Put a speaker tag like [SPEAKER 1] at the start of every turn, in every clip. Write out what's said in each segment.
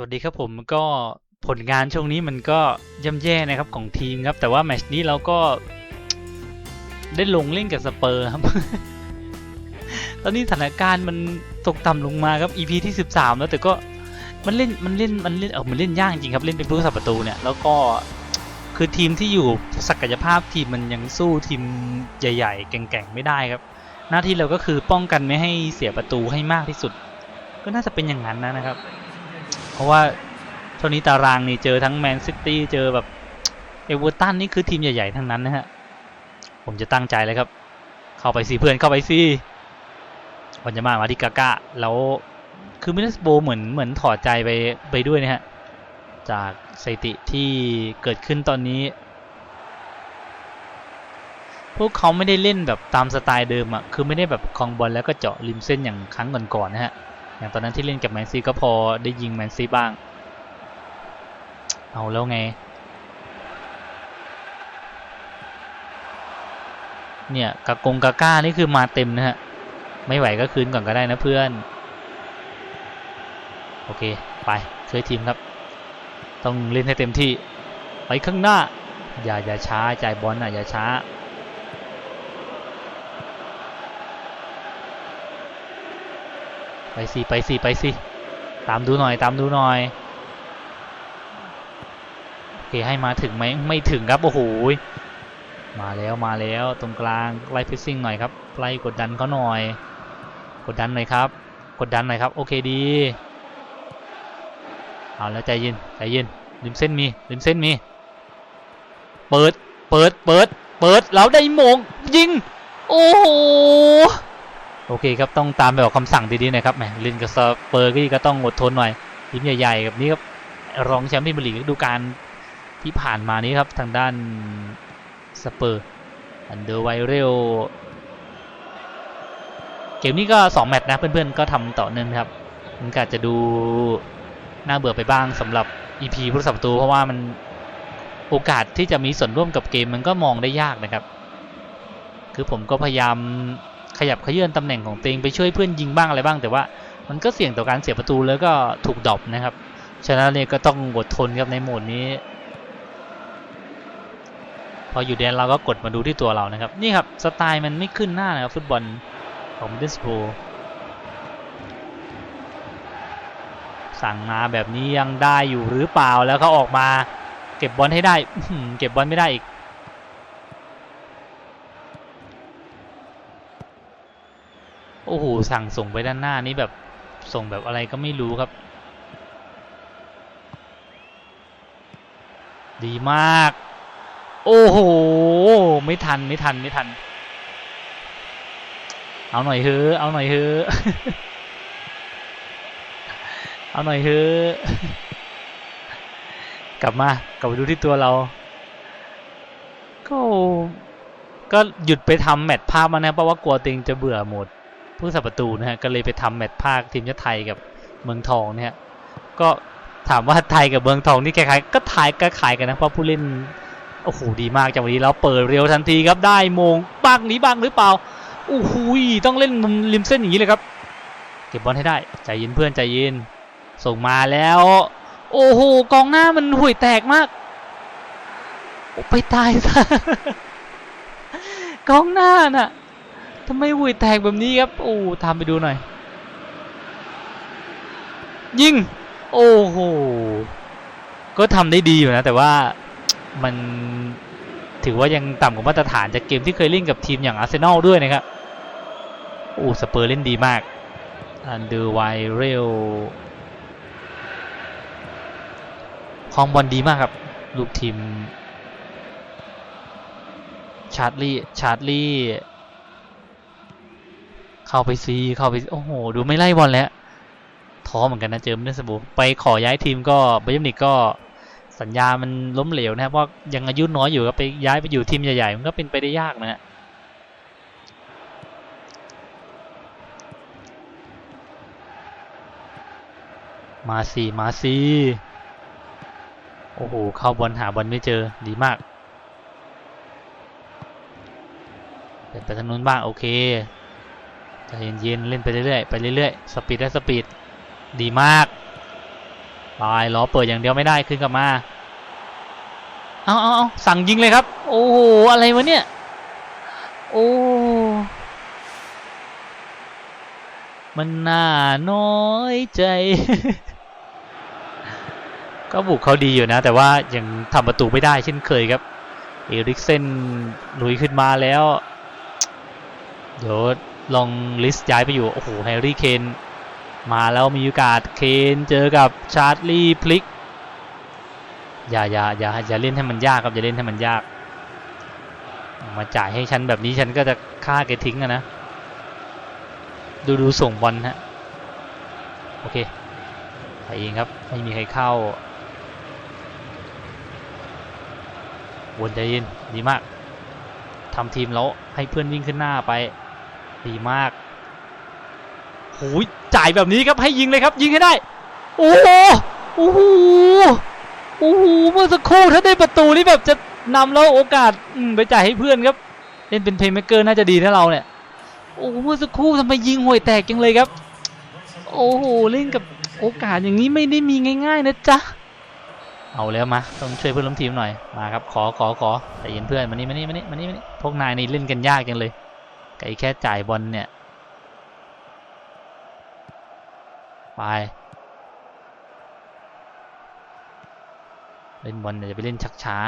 [SPEAKER 1] วัสดีครับผมก็ผลงานช่วงนี้มันก็ย่ำแย่นะครับของทีมครับ แต่ว่าแมชนี้เราก็ ได้ลงเล่นกับสเปอร์ครับ ตอนนี้สถานการณ์มันตกต่ำลงมาครับ EP ที่ 13 แล้วแต่ก็มันเล่นมันเล่นมันเล่นเออมันเล่นยากจริงครับเล่นเป็นผู้รักษาประตูเนี่ยแล้วก็คือทีมที่อยู่ศักยภาพทีมมันยังสู้ทีมใหญ่ ๆ แก่งๆไม่ได้ครับ หน้าที่เราก็คือป้องกันไม่ให้เสียประตูให้มากที่สุด ก็น่าจะเป็นอย่างนั้นนะครับ ราะว่าช่วงนี้ตารางนี่เจอทั้งแมนซิตี้เจอแบบเอเวอร์ตันนี่คือทีมใหญ่ๆทั้งนั้นนะฮะ ผมจะตั้งใจเลยครับ เข้าไปสิเพื่อนเข้าไปสิวันจะมามาที่กาก้าแล้วคือมิดสโบเหมือนเหมือนถอดใจไปไปด้วยนะฮะ จากสถิติที่เกิดขึ้นตอนนี้ พวกเขาไม่ได้เล่นแบบตามสไตล์เดิมอะ่ะคือไม่ได้แบบคลองบอลแล้วก็เจาะริมเส้นอย่างครั้งก่อนๆนะฮะ อย่างตอนนั้นที่เล่นกับแมนซีก็พอได้ยิงแมนซีบ้าง เอาแล้วไง เนี่ยกากงกาก้านี่คือมาเต็มนะฮะ ไม่ไหวก็คืนก่อนก็ได้นะเพื่อน โอเค ไปช่วยทีมครับ ต้องเล่นให้เต็มที่ ไปข้างหน้า อย่าอย่าช้า จ่ายบอลนะอย่าช้า ไปสิไปสิไปสิตามดูหน่อยตามดูหน่อยโอเคให้มาถึงไหมไม่ถึงครับโอ้โหมาแล้วมาแล้วตรงกลางไล่พิซซิ่งหน่อยครับไล่กดดันเขาหน่อย กดดันหน่อยครับ กดดันหน่อยครับโอเคดีเอาแล้วใจเย็นใจเย็นริมเส้นมีริมเส้นมี เปิดเปิดเปิดเปิดแล้วได้มงยิง โอ้โห โอเคครับต้องตามแบบคำสั่งดีๆนะครับแหมลินกับสเปอร์ก็ต้องอดทนหน่อยทีมใหญ่ๆแบบนี้ครับรองแชมป์พรีเมียร์ลีกฤดูกาลที่ผ่านมานี้ครับทางด้านสเปอร์อันเดอร์ไวเรลเกมนี้ก็ 2 แมตช์นะเพื่อนๆก็ทำต่อเนื่องครับมันก็อาจจะดูน่าเบื่อไปบ้างสำหรับ EP ผู้รักษาประตูเพราะว่ามันโอกาสที่จะมีส่วนร่วมกับเกมมันก็มองได้ยากนะครับ คือผมก็พยายาม ขยับขยื่นตำแหน่งของตัวเองไปช่วยเพื่อนยิงบ้างอะไรบ้าง แต่ว่ามันก็เสี่ยงต่อการเสียประตูแล้วก็ถูกดรอปนะครับ ฉะนั้นเนี่ยก็ต้องอดทนครับในโหมดนี้ พออยู่แดนเราก็กดมาดูที่ตัวเรานะครับ นี่ครับสไตล์มันไม่ขึ้นหน้านะครับฟุตบอลของมิดเดิลสโรสั่งมาแบบนี้ยังได้อยู่หรือเปล่าแล้วเขาออกมา เก็บบอลให้ได้เก็บบอลไม่ได้อีก โอ้โหสั่งส่งไปด้านหน้านี้แบบส่งแบบอะไรก็ไม่รู้ครับ ดีมาก โอ้โห ไม่ทันไม่ทันไม่ทัน เอาหน่อยเฮ้อเอาหน่อยเฮ้อเอาหน่อยเฮ้อกลับมากลับมาดูที่ตัวเรา ก็ก็หยุดไปทำแมตช์ภาพมานะเพราะว่ากลัวติงจะเบื่อหมด ผู้สับประตูนะฮะก็เลยไปทำแมตช์ภาคทีมชาติไทยกับเมืองทองเนี่ย ก็ถามว่าไทยกับเมืองทองนี่คล้ายๆก็ถ่ายก็ขายกันนะเพราะผู้เล่นโอ้โหดีมากจังหวะนี้แล้วเปิดเร็วทันทีครับได้โมงบ้างนี้บ้างหรือเปล่าโอ้โหต้องเล่นมุมริมเส้นอย่างนี้เลยครับเก็บบอลให้ได้ใจเย็นเพื่อนใจเย็นส่งมาแล้ว โอ้โหกองหน้ามันห่วยแตกมากไปตายซะกองหน้าน่ะ ทำไมหุยแตกแบบนี้ครับโอ้ทำไปดูหน่อย ยิง โอ้โห ก็ทำได้ดีอยู่นะ แต่ว่ามันถือว่ายังต่ำกว่ามาตรฐานจากเกมที่เคยเล่นกับทีมอย่างอาร์เซนอลด้วยนะครับโอ้สเปอร์เล่นดีมากอันเดอร์ไวเรลคลองบอลดีมากครับ ลูกทีม ชาร์ลีชาร์ลี เข้าไปซีเข้าไปโอ้โห ดูไม่ไล่บอลแล้วท้อเหมือนกันนะเจอมิเดิลสบูไปขอย้ายทีมก็บาเยร์นนิกก็สัญญามันล้มเหลวนะครับเพรายังอายุน้อยอยู่ก็ไปย้ายไปอยู่ทีมใหญ่ๆมันก็เป็นไปได้ยากนะฮะมาสีมาสีโอ้โห เข้าบอลหาบอลไม่เจอดีมากเปลี่ยนไปทางนู้นบ้าง โอเค ใจเย็นๆเล่นไปเรื่อยๆไปเรื่อยๆสปีดได้สปีดดีมากลายล้อเปิดอย่างเดียวไม่ได้ขึ้นกลับมาเอาเอาเอาสั่งยิงเลยครับ โอ้โหอะไรวะเนี่ยโอ้มันน่าน้อยใจ ก็บุกเขาดีอยู่นะ แต่ว่ายังทำประตูไม่ได้เช่นเคยครับเอริกเซนลุยขึ้นมาแล้วเดี๋ยว ลองลิสต์ย้ายไปอยู่ โอ้โหแฮร์รี่เคนมาแล้วมีโอกาสเคนเจอกับชาร์ลีพลิกอย่าอย่าอย่าอย่าเล่นให้มันยากครับอย่าเล่นให้มันยาก มาจ่ายให้ฉันแบบนี้ฉันก็จะฆ่าแกทิ้งอะนะ ดูดูส่งบอลฮะโอเคไปเองครับไม่มีใครเข้าวนใจเย็นดีมากทำทีมแล้วให้เพื่อนวิ่งขึ้นหน้าไป ดีมากโหยจ่ายแบบนี้ครับให้ยิงเลยครับ ยิงให้ได้ โอ้โหโอ้โหโอ้โหเมื่อสักครู่ถ้าได้ประตูนี่แบบจะนำแล้วโอกาสอืมไปจ่ายให้เพื่อนครับเล่นเป็นเพลย์เมกเกอร์น่าจะดีนะเราเนี่ยโอ้โหเมื่อสักครู่ทำไมยิงห่วยแตกจังเลยครับ โอ้โหเล่นกับโอกาสอย่างนี้ไม่ได้มีง่าย ๆ นะจ๊ะเอาแล้วมาต้องช่วยเพื่อนร่วมทีมหน่อยมาครับขอขอขอแต่เย็นเพื่อนมานี่มานี่มานี่มานี่มานี่พวกนายนี่เล่นกันยากจังเลย ไก่แค่จ่ายบอลเนี่ย ไป เล่นบอลอย่าไปเล่นชักช้า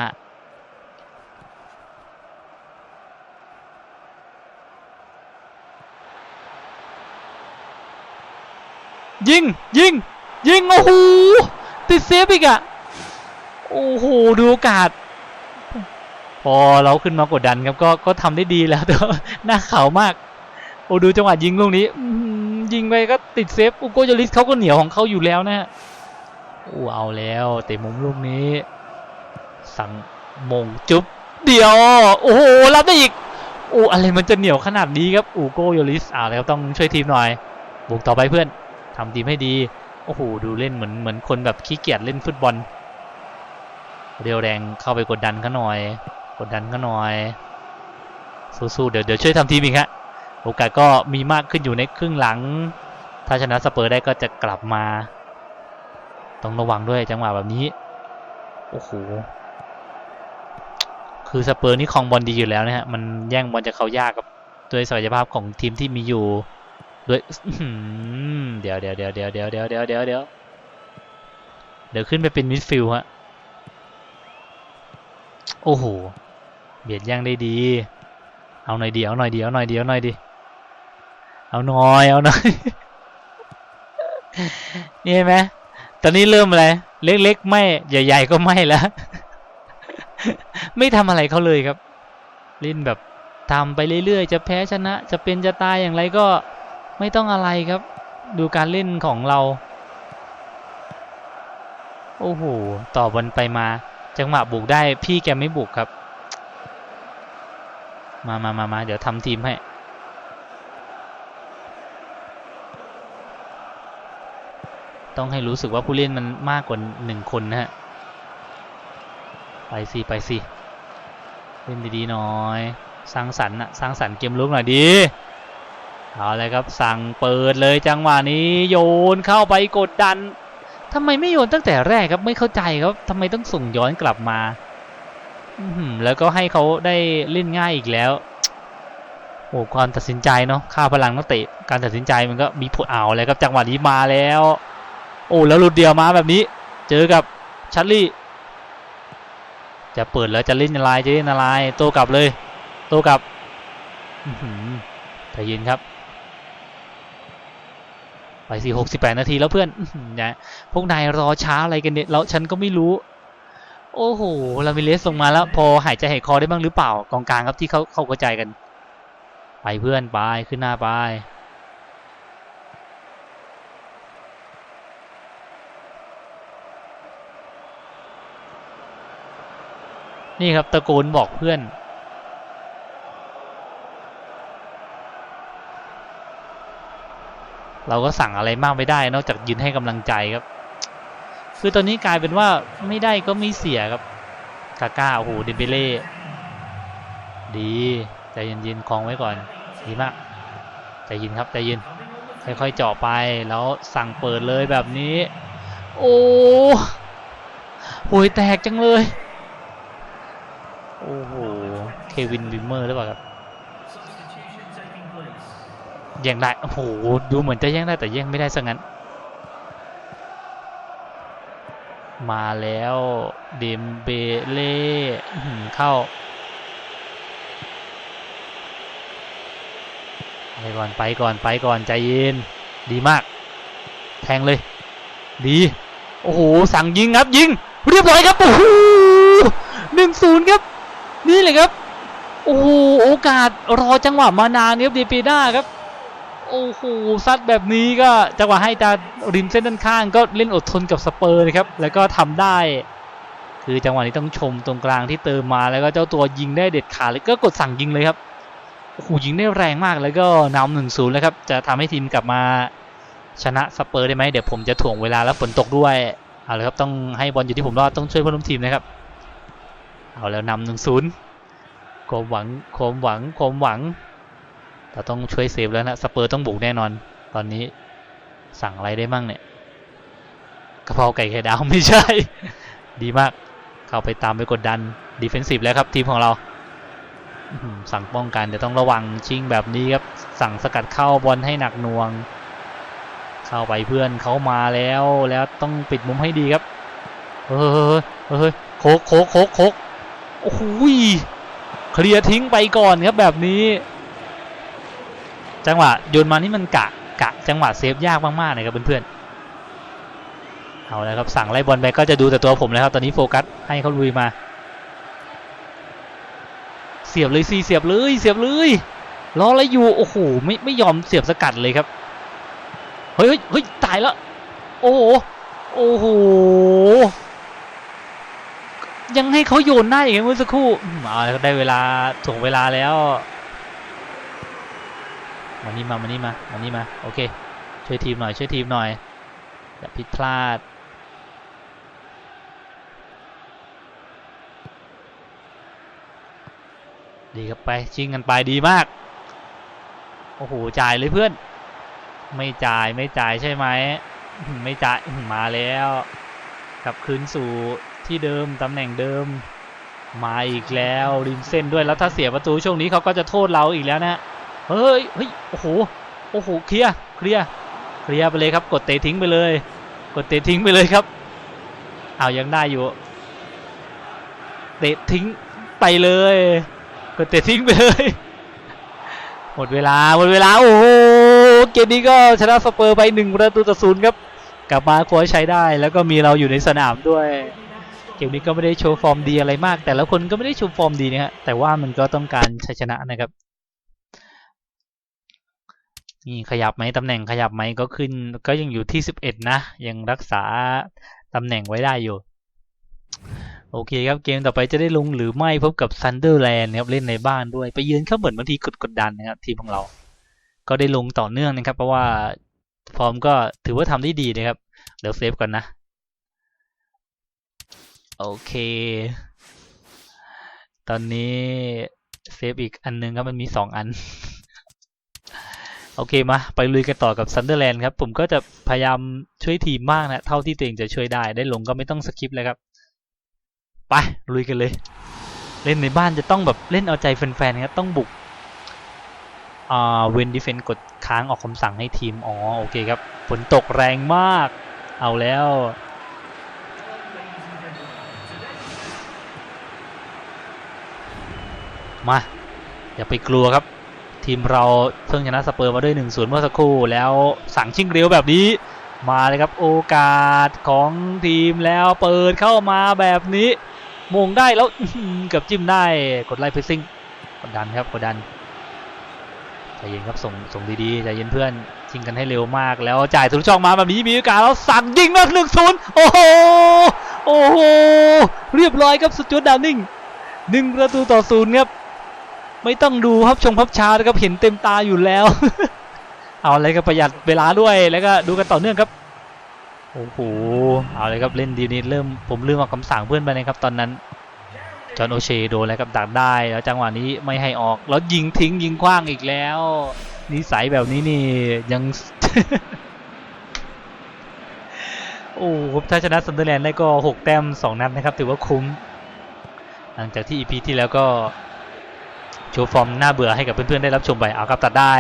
[SPEAKER 1] ยิง ยิง ยิง โอ้โห ติดเซฟอีกอะโอ้โห ดูโอกาส พอเราขึ้นมากดดันครับก็ก็ทำได้ดีแล้วแต่หน้าขาวมากโอ้ดูจังหวะยิงลูกนี้ยิงไปก็ติดเซฟอุโกโยลิสเขาก็เหนียวของเขาอยู่แล้วนะฮะโอ้เอาแล้วเตะมุมลูกนี้ สั่งมงจุ๊บเดียว โอ้โหรับได้อีกโอ้อะไรมันจะเหนียวขนาดนี้ครับอูโกโยลิสอ่าแล้วต้องช่วยทีมหน่อยบุกต่อไปเพื่อนทำทีมให้ดีโอ้โหดูเล่นเหมือนเหมือนคนแบบขี้เกียจเล่นฟุตบอล เรียวแรงเข้าไปกดดันเขาหน่อย กดดันเขาหน่อย สู้ๆเดี๋ยวเดี๋ยวช่วยทำทีมอีกฮะโอกาสก็มีมากขึ้นอยู่ในครึ่งหลัง ถ้าชนะสเปอร์ได้ก็จะกลับมา ต้องระวังด้วยจังหวะแบบนี้ โอ้โห คือสเปอร์นี่ครองบอลดีอยู่แล้วนะฮะ มันแย่งบอลจากเขายากกับด้วยศักยภาพของทีมที่มีอยู่ ด้วยเดี๋ยวเดี๋ยวเดี๋ยวเดี๋ยวเดี๋ยวเดี๋ยวเดี๋ยวเดี๋ยวเดี๋ยวเดี๋ยวขึ้นไปเป็นมิดฟิลด์ฮะ โอ้โห เบียดแย่งได้ดี เอาหน่อยเดียวหน่อยเดียวหน่อยเดียวหน่อยดิเอาหน่อยเอาหน่อย นี่เห็นไหมตอนนี้เริ่มอะไร เล็กๆ ไม่ ใหญ่ ๆ ก็ไม่แล้ว ไม่ทำอะไรเขาเลยครับล่นแบบทำไปเรื่อยๆ จะแพ้ชนะ จะเป็นจะตายอย่างไรก็ไม่ต้องอะไรครับ ดูการเล่นของเรา โอ้โห ต่อบอลไปมา จังหวะบุกได้พี่แกไม่บุกครับ มามามามาเดี๋ยวทำทีมให้ต้องให้รู้สึกว่าผู้เล่นมันมากกว่าหนึ่งคนนะฮะ ไปสิ ไปสิ เล่นดี ๆ หน่อย สร้างสรรค์อะสร้างสรรค์เกมลุกหน่อยดี เอาเลยครับ สั่งเปิดเลยจังหวะนี้โยนเข้าไปกดดัน ทำไมไม่โยนตั้งแต่แรกครับไม่เข้าใจครับทำไมต้องส่งย้อนกลับมาอืแล้วก็ให้เขาได้เล่นง่ายอีกแล้วโอ้ความตัดสินใจเนาะค่าพลังนักเตะการตัดสินใจมันก็มีผลเอาเลยครับจังหวะนี้มาแล้ว โอ้แล้วหลุดเดียวมาแบบนี้ เจอกับชัลลี่ จะเปิดแล้วจะเล่นอะไรจะเล่นอะไรโตกลับเลย โตกลับอื้อหือใจเย็นครับ ไปสิหกสิบแปดนาทีแล้วเพื่อนนะพวกนายรอช้าอะไรกันเนี่ยแล้วฉันก็ไม่รู้ โอ้โหลามิเลสส่งมาแล้ว พอหายใจหายคอได้บ้างหรือเปล่ากองกลางครับที่เขาเข้าเข้าใจกัน ไปเพื่อนไปขึ้นหน้าไปนี่ครับตะโกนบอกเพื่อน เราก็สั่งอะไรมากไม่ได้ นอกจากยืนให้กำลังใจครับ คือตอนนี้กลายเป็นว่าไม่ได้ก็ไม่เสียครับกาก้าโอ้โหเดมเบเล่ดีใจเย็นๆคลองไว้ก่อนดีมากใจเย็นครับใจเย็นค่อยๆเจาะไปแล้วสั่งเปิดเลยแบบนี้ โอ้โหยแตกจังเลย โอ้โห เควินวิมเมอร์หรือเปล่าครับ แย่งได้ โอ้โห ดูเหมือนจะแย่งได้แต่แย่งไม่ได้ซะงั้น มาแล้วเดมเบเล่เข้าไปก่อนไปก่อนไปก่อนใจเย็น ดีมาก แทงเลย ดี โอ้โห สั่งยิงครับยิง เรียบร้อยครับ โอ้โหหนึ่งศูนย์ครับ นี่เลยครับ โอ้โห โอกาสรอจังหวะมานานครับดีปีด้าครับ โอ้โหซัดแบบนี้ก็จังหวะให้ตาริมเส้นด้านข้างก็เล่นอดทนกับสเปอร์นะครับ แล้วก็ทำได้ คือจังหวะนี้ต้องชมตรงกลางที่เติมมาแล้วก็เจ้าตัวยิงได้เด็ดขาดเลยก็กดสั่งยิงเลยครับโอ้โหยิงได้แรงมากแล้วก็นำหนึ่งศูนย์แล้วครับ จะทำให้ทีมกลับมาชนะสเปอร์ได้ไหมเดี๋ยวผมจะถ่วงเวลาแล้วฝนตกด้วยเอาเลยครับต้องให้บอลอยู่ที่ผมรอดต้องช่วยเพื่อนร่วมทีมนะครับ เอาแล้วนำหนึ่งศูนย์ความหวังความหวังความหวัง เราต้องช่วยเซฟแล้วนะสเปอร์ต้องบุกแน่นอน ตอนนี้สั่งอะไรได้มั่งเนี่ยกระเพราไก่ไข่ดาวไม่ใช่ ดีมาก เข้าไปตามไปกดดันดีเฟนซีฟแล้วครับทีมของเราสั่งป้องกันเดี๋ยวต้องระวังชิงแบบนี้ครับสั่งสกัดเข้าบอลให้หนักหน่วง เข้าไปเพื่อนเขามาแล้วแล้วต้องปิดมุมให้ดีครับเฮ้ยเฮ้ยเฮ้ยโคกโคกโคกโคกโอ้โหยเคลียร์ทิ้งไปก่อนครับแบบนี้ จังหวะโยนมานี่มันกะกะจังหวะเซฟยากมากๆเลยครับเพื่อนๆเอาแล้วครับสั่งไล่บอลไปก็จะดูแต่ตัวผมแล้วครับตอนนี้โฟกัสให้เขาลุยมา เสียบเลยสิเสียบเลยเสียบเลยรออะไรอยู่โอ้โหไม่ไม่ยอมเสียบสกัดเลยครับเฮ้ยเฮ้ยตายแล้วโอ้โหโอ้โหยังให้เขาโยนได้อย่างเมื่อสักครู่อืมเอาได้เวลาถ่วงเวลาแล้ว มานี่มามานี่มามานี่มาโอเคช่วยทีมหน่อยช่วยทีมหน่อยอย่าผิดพลาดดีครับไปชิงกันไปดีมาก โอ้โหจ่ายเลยเพื่อน ไม่จ่ายไม่จ่ายใช่ไหมไม่จ่ายมาแล้วกลับคืนสู่ที่เดิมตำแหน่งเดิม มาอีกแล้วริมเส้นด้วยแล้วถ้าเสียประตูช่วงนี้เขาก็จะโทษเราอีกแล้วนะ เฮ้ยเฮ้ยโอ้โหโอ้โหเคลียร์เคลียร์เคลียร์ไปเลยครับ กดเตะทิ้งไปเลย กดเตะทิ้งไปเลยครับเอายังได้อยู่ เตะทิ้งไปเลย กดเตะทิ้งไปเลยหมดเวลาหมดเวลาโอ้โหเกมนี้ก็ชนะสเปอร์ไปหนึ่งประตูต่อศูนย์ครับกลับมาคว้าใช้ได้ แล้วก็มีเราอยู่ในสนามด้วยเกมนี้ก็ไม่ได้โชว์ฟอร์มดีอะไรมาก แต่ละคนก็ไม่ได้โชว์ฟอร์มดีนะฮะแต่ว่ามันก็ต้องการชัยชนะนะครับ นี่ขยับไหมตำแหน่งขยับไหมก็ขึ้น ก็ยังอยู่ที่สิบเอ็ดนะ ยังรักษาตำแหน่งไว้ได้อยู่ โอเคครับเกมต่อไปจะได้ลงหรือไม่พบกับซันเดอร์แลนด์นะครับเล่นในบ้านด้วย ไปเยือนเขาเหมือนบางทีกดกดดันนะครับทีมของเรา ก็ได้ลงต่อเนื่องนะครับ เพราะว่าฟอร์มก็ถือว่าทำได้ดีนะครับ เดี๋ยวเซฟก่อนนะ โอเค ตอนนี้เซฟอีกอันนึงครับมันมีสองอัน โอเคมาไปลุยกันต่อกับซันเดอร์แลนด์ครับ ผมก็จะพยายามช่วยทีมมากนะ เท่าที่ตัวเองจะช่วยได้ ได้ลงก็ไม่ต้องสคิปเลยครับ ไปลุยกันเลย เล่นในบ้านจะต้องแบบเล่นเอาใจแฟนๆครับต้องบุกอ่าเวนดิเฟนกดค้างออกคำสั่งให้ทีม อ๋อโอเคครับฝนตกแรงมาก เอาแล้วมา อย่าไปกลัวครับ ทีมเราเพิ่งชนะสเปอร์มาด้วย1นศูนย์เมื่อสักครู่แล้วสั่งชิงเร็วแบบนี้ มาเลยครับโอกาสของทีมแล้วเปิดเข้ามาแบบนี้มงได้แล้วเกือบจิ้มได้กดไล่เพรสซิ่งกดดันครับกดดันใจเย็นครับส่งส่งดีๆใจเย็นเพื่อนชิงกันให้เร็วมากแล้วจ่ายทะลุช่องมาแบบนี้มีโอกาสแล้วสั่งยิงมาหนึ่งศูนย์โอ้โหโอ้โหเรียบร้อยครับสุดยอดดาวนิ่งหนึ่งประตูต่อศูนย์ครับ ไม่ต้องดูครับชงพับชานะครับเห็นเต็มตาอยู่แล้ว เอาอะไรก็ประหยัดเวลาด้วยแล้วก็ดูกันต่อเนื่องครับโอ้โหเอาเลยครับเล่นดีนี้เริ่มผมลืมเอาคำสั่งเพื่อนไปนะครับตอนนั้นจอห์นโอเชโดนแล้วครับดักได้แล้วจังหวะนี้ไม่ให้ออกแล้วยิงทิ้งยิงคว้างอีกแล้วนิสัยแบบนี้นี่ยังโอ้โหถ้าชนะซันเดอร์แลนด์ได้ก็ 6 แต้ม 2 นัดนะครับ ถือว่าคุ้ม หลังจากที่ EP ที่แล้วก็ โชว์ฟอร์มน่าเบื่อให้กับเพื่อนๆได้รับชมไปเอาครับตัดได้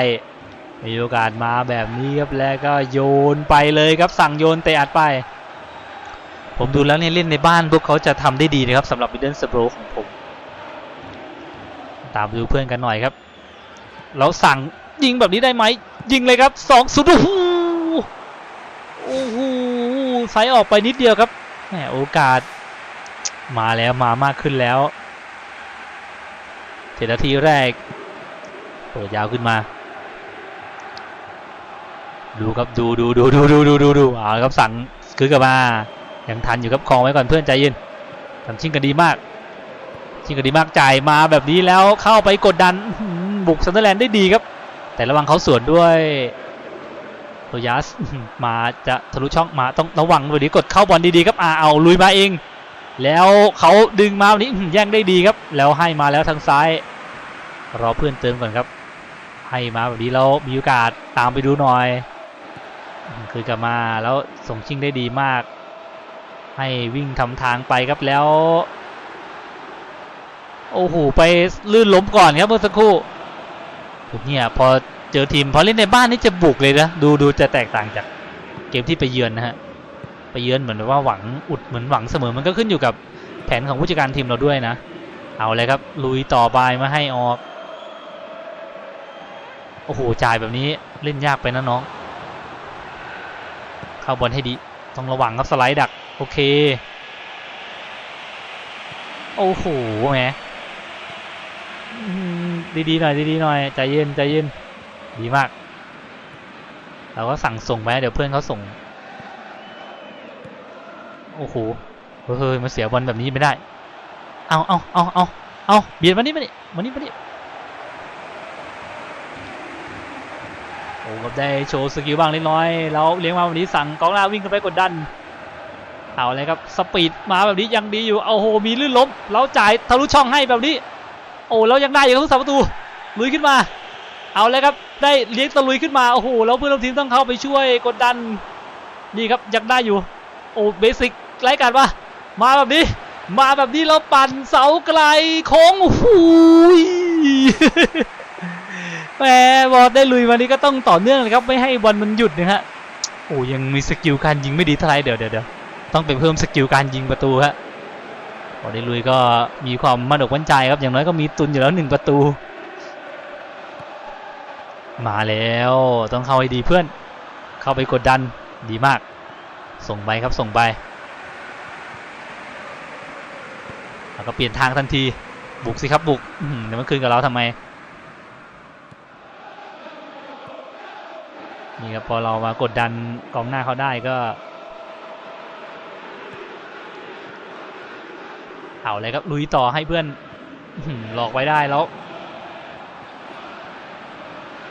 [SPEAKER 1] มีโอกาสมาแบบนี้ครับแล้วก็โยนไปเลยครับสั่งโยนเตะอัดไป ผมดูแล้วเนี่ยเล่นในบ้านพวกเขาจะทำได้ดีนะครับสำหรับมิดเดิลสโบรของผม ตามดูเพื่อนกันหน่อยครับแล้วสั่งยิงแบบนี้ได้ไหมยิงเลยครับสองศูนย์โอ้โหโอ้โหไซส์ออกไปนิดเดียวครับแหมโอกาส มาแล้วมามากขึ้นแล้ว จ็ดนาทีแรก เปิดยาวขึ้นมา ดูครับดูดูดูดูดูดูดูดูเอาครับสั่งคือกลับมายังทันอยู่ครับคลองไว้ก่อนเพื่อนใจเย็นทำชิ่งกันดีมากชิ่งกันดีมากจ่ายมาแบบนี้แล้วเข้าไปกดดันบุกซันเดอร์แลนด์ได้ดีครับ แต่ระวังเขาสวนด้วยโทยัสมาจะทะลุช่องมาต้องระวังวันนี้กดเข้าบอลดีๆครับอ่าเอาลุยมาเองแล้วเขาดึงมาวันนี้แย่งได้ดีครับ แล้วให้มาแล้วทางซ้าย รอเพื่อนเติมก่อนครับ ให้มาแบบนี้แล้วมีโอกาสตามไปดูหน่อย คือกลับมาแล้วส่งชิงได้ดีมาก ให้วิ่งทำทางไปครับแล้ว โอ้โหไปลื่นล้มก่อนครับเมื่อสักครู่เนี่ยพอเจอทีมพอเล่นในบ้านนี่จะบุกเลยนะดูดูจะแตกต่างจากเกมที่ไปเยือนนะฮะไปเยือนเหมือนว่าหวังอุดเหมือนหวังเสมอมันก็ขึ้นอยู่กับแผนของผู้จัดการทีมเราด้วยนะ เอาเลยครับ ลุยต่อไปมาให้ออก โอ้โหจ่ายแบบนี้เล่นยากไปนะน้อง เข้าบอลให้ดี ต้องระวังครับสไลด์ดัก โอเค โอ้โหแหมดีๆหน่อยดีๆหน่อยใจเย็นใจเย็นดีมาก เราก็สั่งส่งไปเดี๋ยวเพื่อนเขาส่ง โอ้โหเฮ้ยมาเสียบอลแบบนี้ไม่ได้ เอาเอาเอาเอาเอาเบียดมานี่มานี่มานี่มานี่ โอ้ก็ได้โชว์สกิลบ้างเล็กน้อยแล้วเลี้ยงมาวันนี้สั่งกองหน้าวิ่งขึ้นไปกดดัน เอาเลยครับสปีดมาแบบนี้ยังดีอยู่เอาโหมีลื่นล้มแล้วจ่ายทะลุช่องให้แบบนี้ โอ้แล้วยังได้อยู่ครับผู้สาประตูลุยขึ้นมา เอาเลยครับได้เลี้ยงตะลุยขึ้นมาโอ้โหแล้วเพื่อนร่วมทีมต้องเข้าไปช่วยกดดันนี่ครับยังได้อยู่โอ้เบสิกไร้การว่ามาแบบนี้ มาแบบนี้แล้วปั่นเสาไกลโค้งโอ้โหย แหมบอลได้ลุยมานี้ก็ต้องต่อเนื่องเลยครับไม่ให้บอลมันหยุดนะฮะโอ้ยังมีสกิลการยิงไม่ดีเท่าไรเดี๋ยวเดี๋ยวเดี๋ยวต้องไปเพิ่มสกิลการยิงประตูฮะพอได้ลุยก็มีความมั่นอกมั่นใจครับอย่างน้อยก็มีตุนอยู่แล้วหนึ่งประตู มาแล้วต้องเข้าให้ดีเพื่อน เข้าไปกดดันดีมาก ส่งไปครับส่งไปแล้วก็เปลี่ยนทางทันทีบุกสิครับบุกเดี๋ยวมันคืนกับเราทำไม นี่ครับพอเรามากดดันกองหน้าเขาได้ก็ เอาเลยครับลุยต่อให้เพื่อนอื้อหือหลอกไว้ได้แล้ว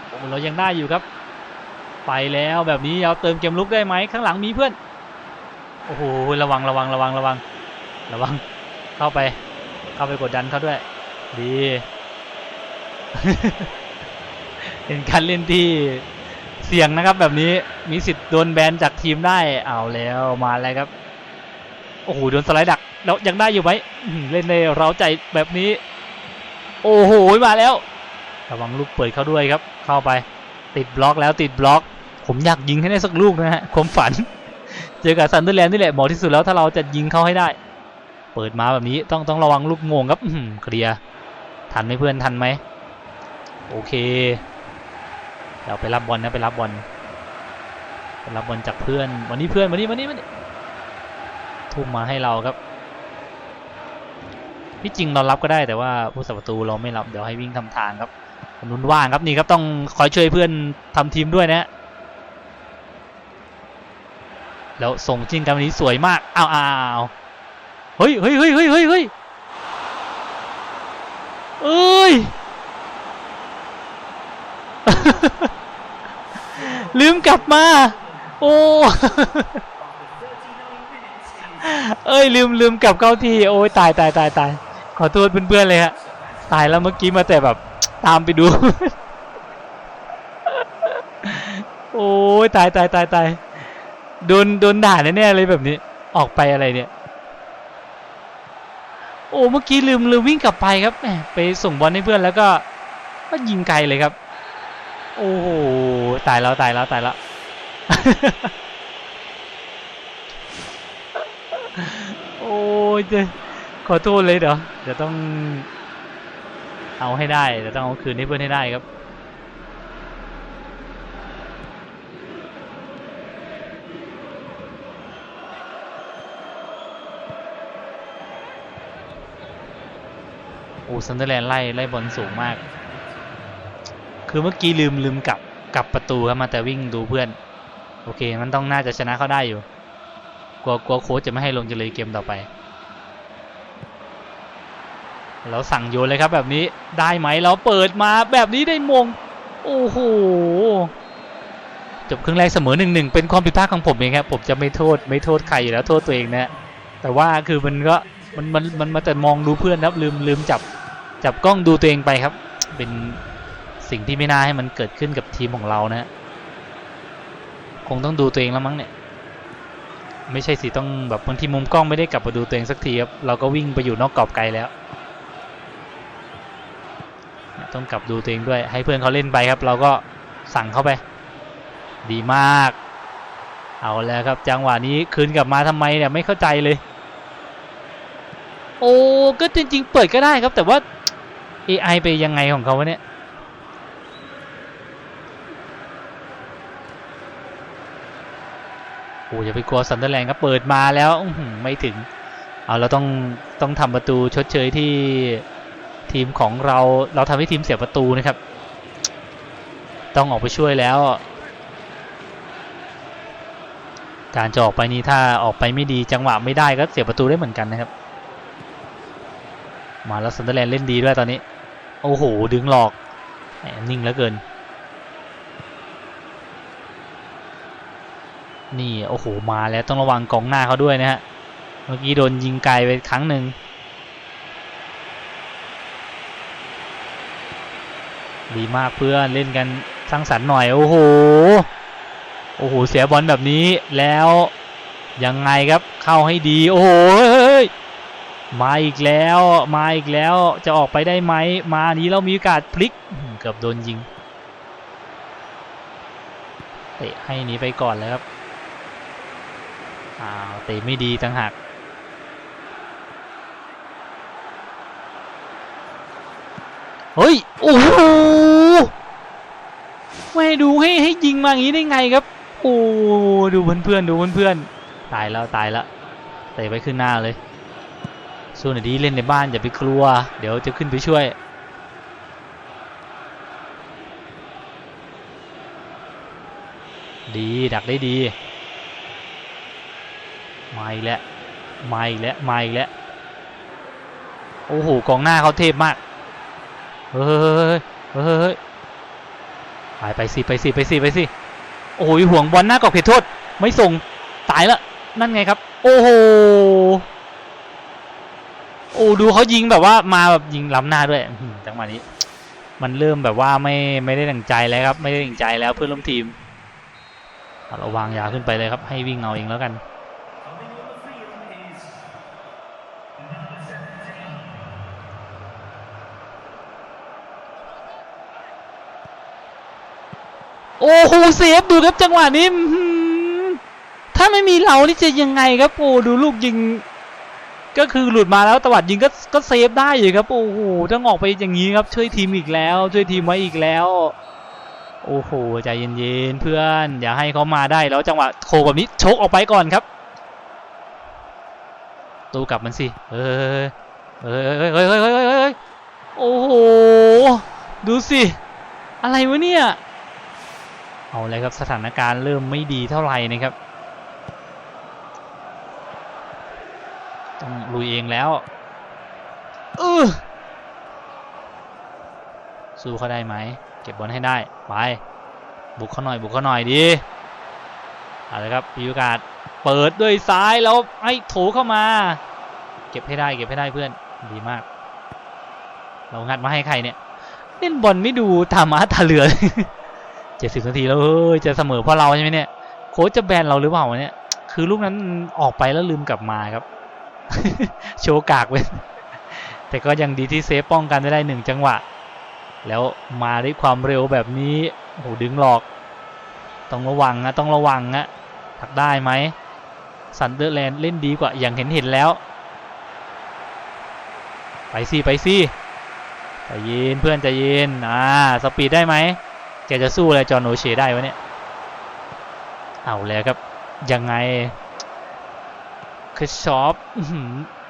[SPEAKER 1] โอ้เรายังได้อยู่ครับ ไปแล้วแบบนี้เราเติมเกมลุกได้ไหมข้างหลังมีเพื่อนโอ้โหระวังระวังระวังระวัง ระวัง เข้าไป เข้าไปกดดันเขาด้วย ดีเป็นการเล่นที่ เสี่ยงนะครับแบบนี้มีสิทธิ์โดนแบนจากทีมได้เอาแล้วมาแล้วครับโอ้โหโดนสไลด์ดักแล้วยังได้อยู่ไหมเล่นในเราใจแบบนี้ โอ้โหมาแล้วระวังลูกเปิดเข้าด้วยครับ เข้าไป ติดบล็อกแล้วติดบล็อก ผมอยากยิงให้ได้สักลูกนะฮะความฝัน เจอกับซันเดอร์แลนด์นี่แหละเหมาะที่สุดแล้วถ้าเราจะยิงเข้าให้ได้ เปิดมาแบบนี้ต้องต้องระวังลูกงงครับเคลียร์ทันไหมเพื่อนทันไหมโอเค เราไปรับบอลนะไปรับบอลไปรับบอลจากเพื่อน วันนี้เพื่อนวันนี้วันนี้วันนี้ทุ่มมาให้เราครับที่จริงเรารับก็ได้แต่ว่าผู้สับประตูเราไม่รับเดี๋ยวให้วิ่งทำทางครับนุนว่างครับนี่ครับต้องคอยช่วยเพื่อนทำทีมด้วยนะฮะแล้วส่งจริงกันวันนี้สวยมากอ้าวอ้าวเฮ้ยเฮ้ยเฮ้ยเฮ้ยเฮ้ยเฮ้ยเอ้ย ลืมกลับมา โอ้ เอ้ยลืมลืมกลับเข้าที่ โอ้ยตายตายตายตาย ขอโทษเพื่อนๆเลยฮะ ตายแล้วเมื่อกี้มาแต่แบบ ตามไปดู โอ้ยตายตายตายตายโดนโดนด่าแน่ๆเลยแบบนี้ ออกไปอะไรเนี่ย โอ้เมื่อกี้ลืมลืมวิ่งกลับไปครับไปส่งบอลให้เพื่อนแล้วก็ก็ยิงไกลเลยครับ โอ้โหตายแล้วตายแล้วตายแล้วโอ้ยเดี๋ยวขอโทษเลยเดี๋ยวเดี๋ยวต้อง เอาให้ได้เดี๋ยวต้องเอาคืนให้เพื่อนให้ได้ครับโอ้ซันเดอร์แลนด์ไล่ไล่บอลสูงมาก คือเมื่อกี้ลืมลืมกลับกลับประตูครับมาแต่วิ่งดูเพื่อน โอเค มันต้องน่าจะชนะเขาได้อยู่ กลัวกลัวโค้ชจะไม่ให้ลงจะเลยเกมต่อไปแล้วสั่งโยนเลยครับแบบนี้ได้ไหมแล้วเปิดมาแบบนี้ได้มง โอ้โหจบครึ่งแรกเสมอหนึ่งหนึ่งเป็นความผิดพลาดของผมเองครับผมจะไม่โทษไม่โทษใครอยู่แล้วโทษตัวเองนะแต่ว่าคือมันก็มันมันมันมาแต่มองดูเพื่อนครับลืมลืมจับจับกล้องดูตัวเองไปครับ เป็น สิ่งที่ไม่น่าให้มันเกิดขึ้นกับทีมของเรานะคงต้องดูตัวเองแล้วมั้งเนี่ย ไม่ใช่สิต้องแบบบางทีมุมกล้องไม่ได้กลับมาดูตัวเองสักทีครับเราก็วิ่งไปอยู่นอกกรอบไกลแล้ว ต้องกลับดูตัวเองด้วย ให้เพื่อนเขาเล่นไปครับ เราก็สั่งเข้าไป ดีมาก เอาแล้วครับ จังหวะนี้คืนกลับมาทำไมเนี่ยไม่เข้าใจเลย โอ้ก็จริง ๆ เปิดก็ได้ครับ แต่ว่า AI ไปยังไงของเขาวะเนี่ย อ้อย่าไปกลัวซันเดอร์แลนด์ครับเปิดมาแล้วไม่ถึง เอาเราต้องต้องทำประตูชดเชยที่ทีมของเราเราทำให้ทีมเสียประตูนะครับ ต้องออกไปช่วยแล้ว การจะออกไปนี้ถ้าออกไปไม่ดีจังหวะไม่ได้ก็เสียประตูได้เหมือนกันนะครับ มาแล้วซันเดอร์แลนด์เล่นดีด้วยตอนนี้ โอ้โหดึงหลอกแหมนิ่งเหลือเกิน นี่โอ้โหมาแล้วต้องระวังกองหน้าเขาด้วยนะฮะเมื่อกี้โดนยิงไกลไปครั้งหนึ่งดีมากเพื่อนเล่นกันสร้างสรรค์หน่อย โอ้โหโอ้โหเสียบอลแบบนี้แล้วยังไงครับเข้าให้ดี โอ้โหเฮ้ยมาอีกแล้วมาอีกแล้วจะออกไปได้ไหมมานี้เรามีโอกาสพลิกเกือบโดนยิงเตะให้หนี้ไปก่อนเลยครับ อ้าวเตะไม่ดีต่างหากเฮ้ย โอ้โหไม่ดูให้ให้ยิงมาอย่างนี้ได้ไงครับ โอ้ดูเพื่อนๆดูเพื่อนๆตายแล้วตายแล้วเตะไปขึ้นหน้าเลยส่วนไหนดีเล่นในบ้านอย่าไปกลัว เดี๋ยวจะขึ้นไปช่วยดีดักได้ดี มาอีกแล้วมาอีกแล้วมาอีกแล้วโอ้โหกองหน้าเขาเทพมาก เฮ้ยเฮ้ยเฮ้ยไปไปสิไปสิไปสิไปสิโอ้โหห่วงบอลหน้ากรอบเขตโทษ ไม่ส่งตายละนั่นไงครับ โอ้โหโอ้ดูเขายิงแบบว่ามาแบบยิงล้ำหน้าด้วยจังหวะนี้ มันเริ่มแบบว่าไม่ไม่ได้ดังใจแล้วครับ ไม่ได้ดังใจแล้วเพื่อนร่วมทีมเราวางยาขึ้นไปเลยครับ ให้วิ่งเอาเองแล้วกัน โอ้โหเซฟดูครับจังหวะนี้ถ้าไม่มีเรานี่จะยังไงครับปูดูลูกยิง ก็คือหลุดมาแล้วตวัดยิงก็ก็เซฟได้อยู่ครับโอ้โหต้องออกไปอย่างนี้ครับ ช่วยทีมอีกแล้ว ช่วยทีมไว้อีกแล้วโอ้โหใจเย็นๆเพื่อน อย่าให้เขามาได้แล้วจังหวะโคแบบนี้ชกออกไปก่อนครับตูกลับมันสิเออเออเออเออเออโอ้โหดูสิ อะไรวะเนี่ย เอาเลยครับสถานการณ์เริ่มไม่ดีเท่าไหร่นะครับ ต้องลุยเองแล้วเออสู้เขาได้ไหม เก็บบอลให้ได้ ไป บุกเขาหน่อยบุกเขาหน่อยดีเอาเลยครับมีโอกาสเปิดด้วยซ้ายแล้วให้โถเข้ามา เก็บให้ได้เก็บให้ได้เพื่อนดีมาก เรางัดมาให้ใครเนี่ยเล่นบอลไม่ดูตามาตาเหลือ เจ็ดสิบนาทีแล้วเฮ้ยจะเสมอเพราะเราใช่ไหมเนี่ยโค้ชจะแบนเราหรือเปล่าเนี่ย คือลูกนั้นออกไปแล้วลืมกลับมาครับ โชว์กากเว้ยแต่ก็ยังดีที่เซฟป้องกันได้หนึ่งจังหวะ แล้วมาด้วยความเร็วแบบนี้โอ้โหดึงหลอก ต้องระวังนะต้องระวังนะถักได้ไหมซันเดอร์แลนด์เล่นดีกว่าอย่างเห็นเห็นแล้ว ไปสิไปสิใจเย็นเพื่อนใจเย็นอ่าสปีดได้ไหม กจะสู้อะไรจอห์นโอเชได้วะเนี่ย เอาแล้วครับ ยังไงคือชอป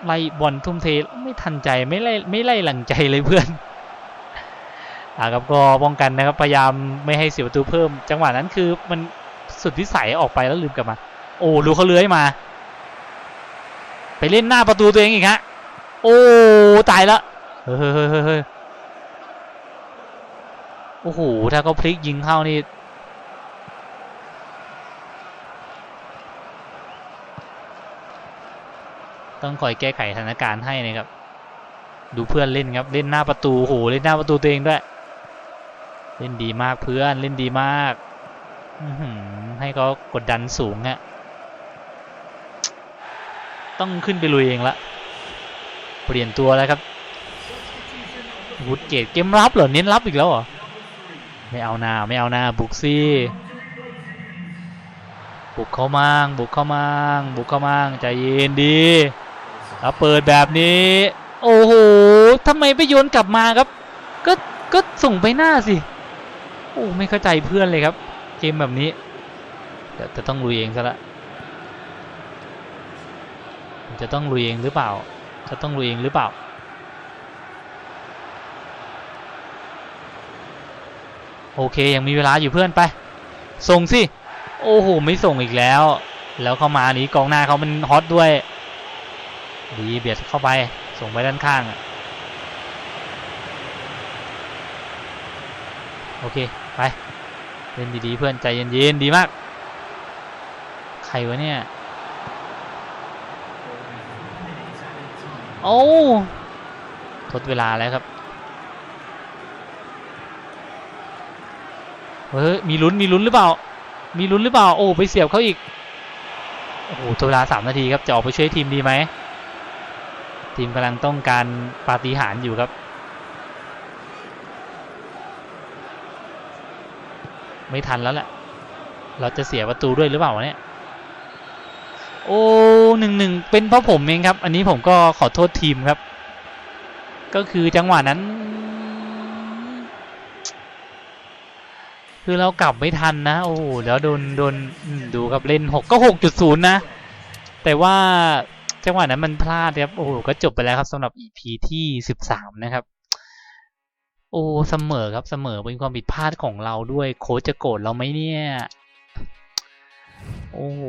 [SPEAKER 1] ไล่บอลทุ่มเทไม่ทันใจไม่ไล่ไม่ไล่หลังใจเลยเพื่อนอ่าครับก็ป้องกันนะครับพยายามไม่ให้เสียประตูเพิ่ม จังหวะนั้นคือมันสุดวิสัยออกไปแล้วลืมกลับมา โอ้รู้เขาเลื้อยมา ไปเล่นหน้าประตูตัวเองอีกฮะ โอ้ตายละเฮ้ยเฮ้ยเฮ้ยเฮ้ยเฮ้ย โอ้โห ถ้าเขาพลิกยิงเข้านี่ ต้องคอยแก้ไขสถานการณ์ให้นะครับ ดูเพื่อนเล่นครับ เล่นหน้าประตูโหเล่นหน้าประตูตัวเองด้วย เล่นดีมากเพื่อน เล่นดีมากอให้เขากดดันสูงฮะ ต้องขึ้นไปลุยเองละ เปลี่ยนตัวแล้วครับวูดเกตเกมรับเหรอ เน้นรับอีกแล้วเหรอ ไม่เอาหนาไม่เอาหนาบุกซี่บุกเข้ามั่งบุกเข้ามั่งบุกเข้ามั่งใจเย็นดีแล้วเปิดแบบนี้ โอ้โหทำไมไปโยนกลับมาครับ ก็ก็ส่งไปหน้าสิโอ้ไม่เข้าใจเพื่อนเลยครับ เกมแบบนี้เดี๋ยวจะต้องลุยเองซะละจะต้องลุยเองหรือเปล่า จะต้องลุยเองหรือเปล่า โอเคยังมีเวลาอยู่เพื่อนไป ส่งสิโอ้โหไม่ส่งอีกแล้ว แล้วเข้ามานี้กองหน้าเขามันฮอตด้วย ดีเบียดเข้าไปส่งไปด้านข้างโอเคไปเล่นดีๆเพื่อนใจเย็นๆดีมาก ใครวะเนี่ยโอ้ทดเวลาแล้วครับ เฮ้ยมีลุ้นมีลุ้นหรือเปล่า มีลุ้นหรือเปล่าโอ้ไปเสียบเขาอีกโอ้โหเวลาสามนาทีครับจะออกไปช่วยทีมดีไหมทีมกำลังต้องการปาฏิหาริย์อยู่ครับไม่ทันแล้วแหละ เราจะเสียประตูด้วยหรือเปล่าเนี่ย โอ้หนึ่งหนึ่งเป็นเพราะผมเองครับ อันนี้ผมก็ขอโทษทีมครับ ก็คือจังหวะนั้น คือเรากลับไม่ทันนะ โอ้โหแล้วโดนโดนดูครับเล่นหกก็หกจุดศูนย์นะ แต่ว่าจังหวะนั้นมันพลาดครับ โอ้โหก็จบไปแล้วครับสำหรับ EP ที่สิบสามนะครับ โอ้เสมอครับเสมอเป็นความผิดพลาดของเราด้วยโค้ชจะโกรธเราไหมเนี่ย โอ้โห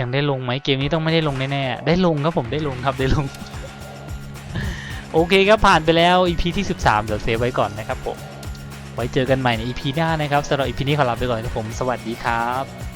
[SPEAKER 1] ยังได้ลงไหมเกมนี้ต้องไม่ได้ลงแน่ๆได้ลงครับผมได้ลงครับได้ลง โอเคครับผ่านไปแล้ว EP ที่ 13 เดี๋ยวเซฟไว้ก่อนนะครับผม ไว้เจอกันใหม่ใน EP หน้านะครับสำหรับ EP นี้ขอลาไปก่อนครับผม สวัสดีครับ